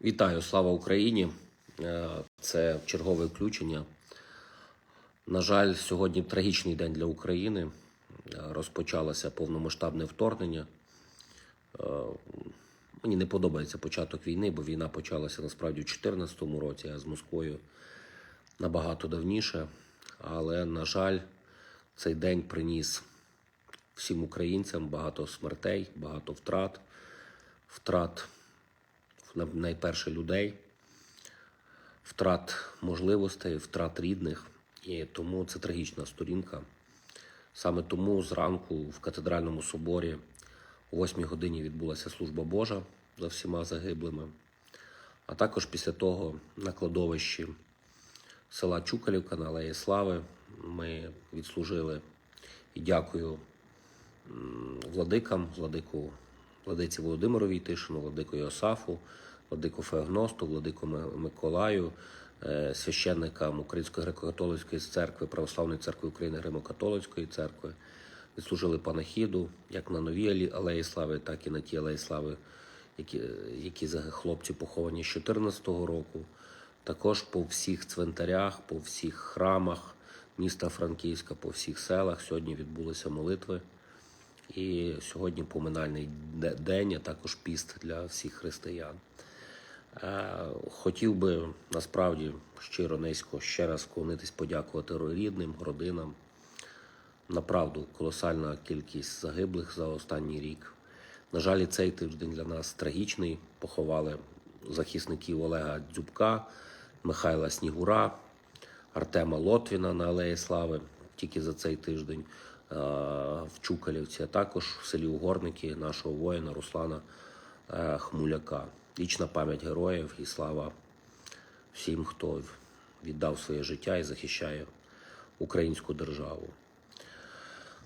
Вітаю, слава Україні! Е, Це чергове включення. На жаль, сьогодні трагічний день для України. Е, Розпочалося повномасштабне вторгнення. Е, Мені не подобається початок війни, бо війна почалася насправді у 2014 році, а з Москвою набагато давніше. Але, на жаль, цей день приніс всім українцям багато смертей, багато втрат, втрат найперше людей, втрат можливостей, втрат рідних. І тому це трагічна сторінка. Саме тому зранку в катедральному соборі о 8 годині відбулася служба Божа за всіма загиблими. А також після того на кладовищі села Чукалівка на Алеї Слави ми відслужили і дякую владикам, владику, владиці Володимиру Війтишину, владику Йосафу, владику Феогносту, владику Миколаю, е, священникам Української греко-католицької церкви, Православної церкви України, Римо-католицької церкви. Відслужили панахіду як на новій алеї слави, так і на тій алеї слави, які, які хлопці поховані з 2014 року. Також по всіх цвинтарях, по всіх храмах міста Франківська, по всіх селах сьогодні відбулися молитви. І сьогодні поминальний день, а також піст для всіх християн. Е, Хотів би насправді щиро низько ще раз вклонитись, подякувати рідним, родинам. Направду колосальна кількість загиблих за останній рік. На жаль, цей тиждень для нас трагічний. Поховали захисників Олега Дзюбка, Михайла Снігура, Артема Лотвіна на Алеї Слави тільки за цей тиждень в Чукалівці, а також в селі Угорники нашого воїна Руслана е, Хмуляка. Вічна пам'ять героїв і слава всім, хто віддав своє життя і захищає українську державу.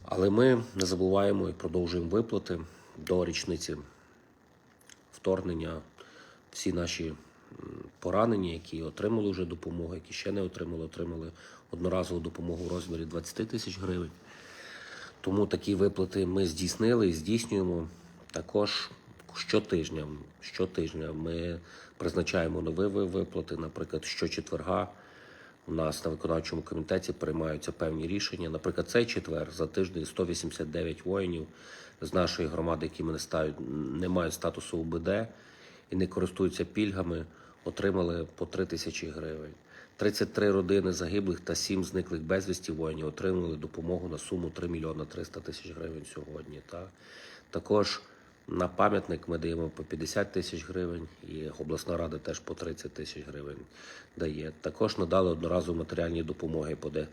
Але ми не забуваємо і продовжуємо виплати до річниці вторгнення. Всі наші поранені, які отримали вже допомогу, які ще не отримали, отримали одноразову допомогу в розмірі 20 тисяч гривень. Тому такі виплати ми здійснили і здійснюємо. Також щотижня, щотижня ми призначаємо нові виплати. Наприклад, щочетверга у нас на виконавчому комітеті приймаються певні рішення. Наприклад, цей четвер за тиждень 189 воїнів з нашої громади, які не, ставлять, не мають статусу УБД і не користуються пільгами, отримали по 3 тисячі гривень. 33 родини загиблих та 7 зниклих безвісті воїнів отримали допомогу на суму 3 мільйона 300 тисяч гривень сьогодні. Та. Також на пам'ятник ми даємо по 50 тисяч гривень, і обласна рада теж по 30 тисяч гривень дає. Також надали одноразові матеріальні допомоги по, де,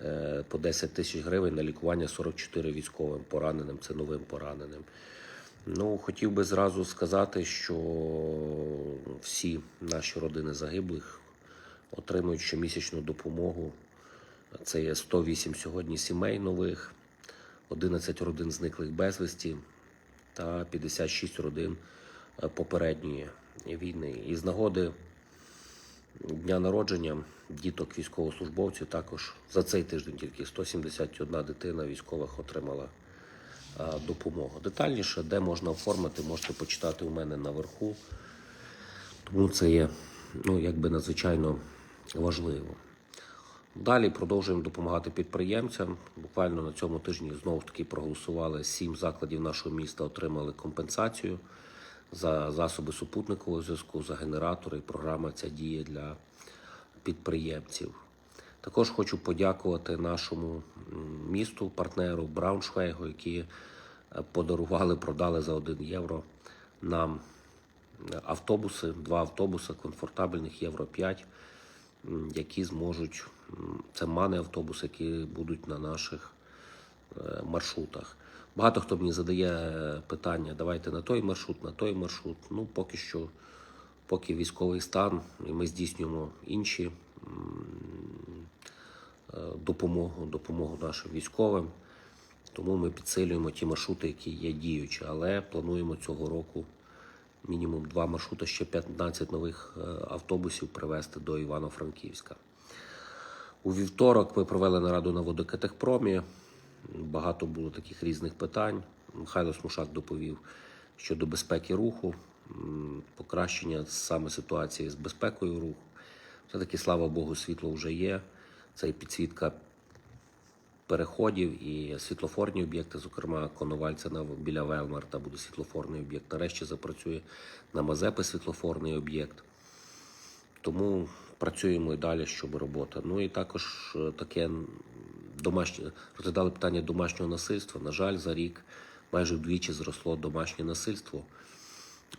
е, по 10 тисяч гривень на лікування 44 військовим пораненим, це новим пораненим. Ну, хотів би зразу сказати, що всі наші родини загиблих отримують щомісячну допомогу. Це є 108 сьогодні сімей нових, 11 родин зниклих безвісті та 56 родин е, попередньої війни. І з нагоди дня народження діток військовослужбовців також за цей тиждень тільки 171 дитина військових отримала допомогу. Детальніше, де можна оформити, можете почитати у мене наверху. Тому це є ну, якби надзвичайно важливо. Далі продовжуємо допомагати підприємцям. Буквально на цьому тижні знову ж таки проголосували сім закладів нашого міста, отримали компенсацію за засоби супутникового зв'язку, за генератори. Програма ця діє для підприємців. Також хочу подякувати нашому місту, партнеру Брауншвейгу, які е, подарували, продали за 1 євро нам автобуси, два автобуси комфортабельних Євро 5, які зможуть, це мани автобуси, які будуть на наших е, маршрутах. Багато хто мені задає е, питання: давайте на той маршрут, на той маршрут. Ну, поки що, поки військовий стан, і ми здійснюємо інші е, допомогу, допомогу нашим військовим. Тому ми підсилюємо ті маршрути, які є діючі, але плануємо цього року мінімум два маршрути, ще 15 нових е, автобусів привезти до Івано-Франківська. У вівторок ми провели нараду на водокатехпромі. Багато було таких різних питань. Михайло Смушак доповів щодо безпеки руху. Покращення саме ситуації з безпекою руху. Все-таки, слава Богу, світло вже є. Це і підсвітка переходів і світлофорні об'єкти, зокрема Коновальця біля Велмарта буде світлофорний об'єкт. Нарешті запрацює на Мазепи світлофорний об'єкт. Тому працюємо і далі, щоб робота. Ну і також е, таке домашнє розглядали питання домашнього насильства. На жаль, за рік майже вдвічі зросло домашнє насильство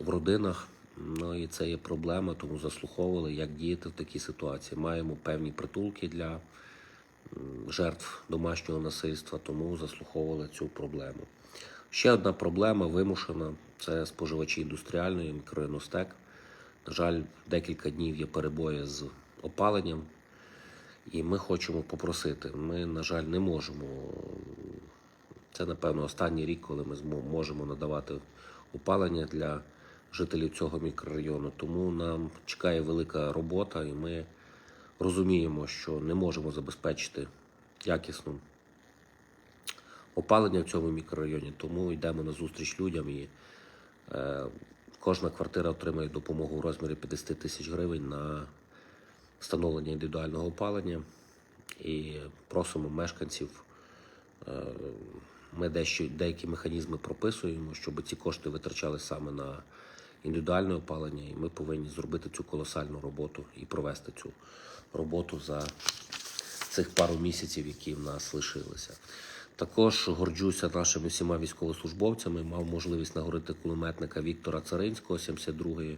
в родинах. Ну і це є проблема, тому заслуховували, як діяти в такій ситуації. Маємо певні притулки для жертв домашнього насильства, тому заслуховували цю проблему. Ще одна проблема вимушена це споживачі індустріальної мікрорайону. На жаль, декілька днів є перебої з опаленням, і ми хочемо попросити. Ми, на жаль, не можемо. Це, напевно, останній рік, коли ми можемо надавати опалення для жителів цього мікрорайону. Тому нам чекає велика робота, і ми розуміємо, що не можемо забезпечити якісну опалення в цьому мікрорайоні. Тому йдемо на зустріч людям і е, кожна квартира отримає допомогу в розмірі 50 тисяч гривень на встановлення індивідуального опалення. І просимо мешканців. е, Ми дещо, деякі механізми прописуємо, щоб ці кошти витрачали саме на індивідуальне опалення, і ми повинні зробити цю колосальну роботу і провести цю роботу за цих пару місяців, які в нас лишилися. Також горджуся нашими всіма військовослужбовцями. Мав можливість нагорити кулеметника Віктора Царинського, 72-ї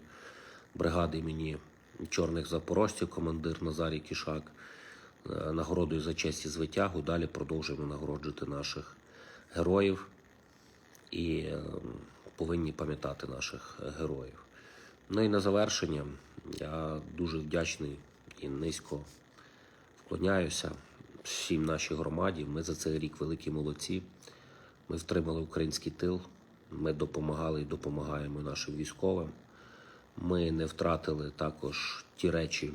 бригади імені Чорних Запорожців, командир Назарій Кішак. Е, Нагородою за честь і звитягу. Далі продовжуємо нагороджувати наших героїв і е, повинні пам'ятати наших е, героїв. Ну і на завершення я дуже вдячний і низько вклоняюся всім нашій громаді. Ми за цей рік великі молодці. Ми втримали український тил. Ми допомагали і допомагаємо нашим військовим. Ми не втратили також ті речі,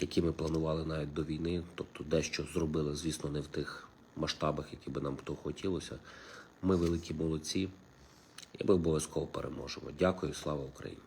які ми планували навіть до війни. Тобто дещо зробили, звісно, не в тих масштабах, які би нам того хотілося. Ми великі молодці, і ми обов'язково переможемо. Дякую, слава Україні!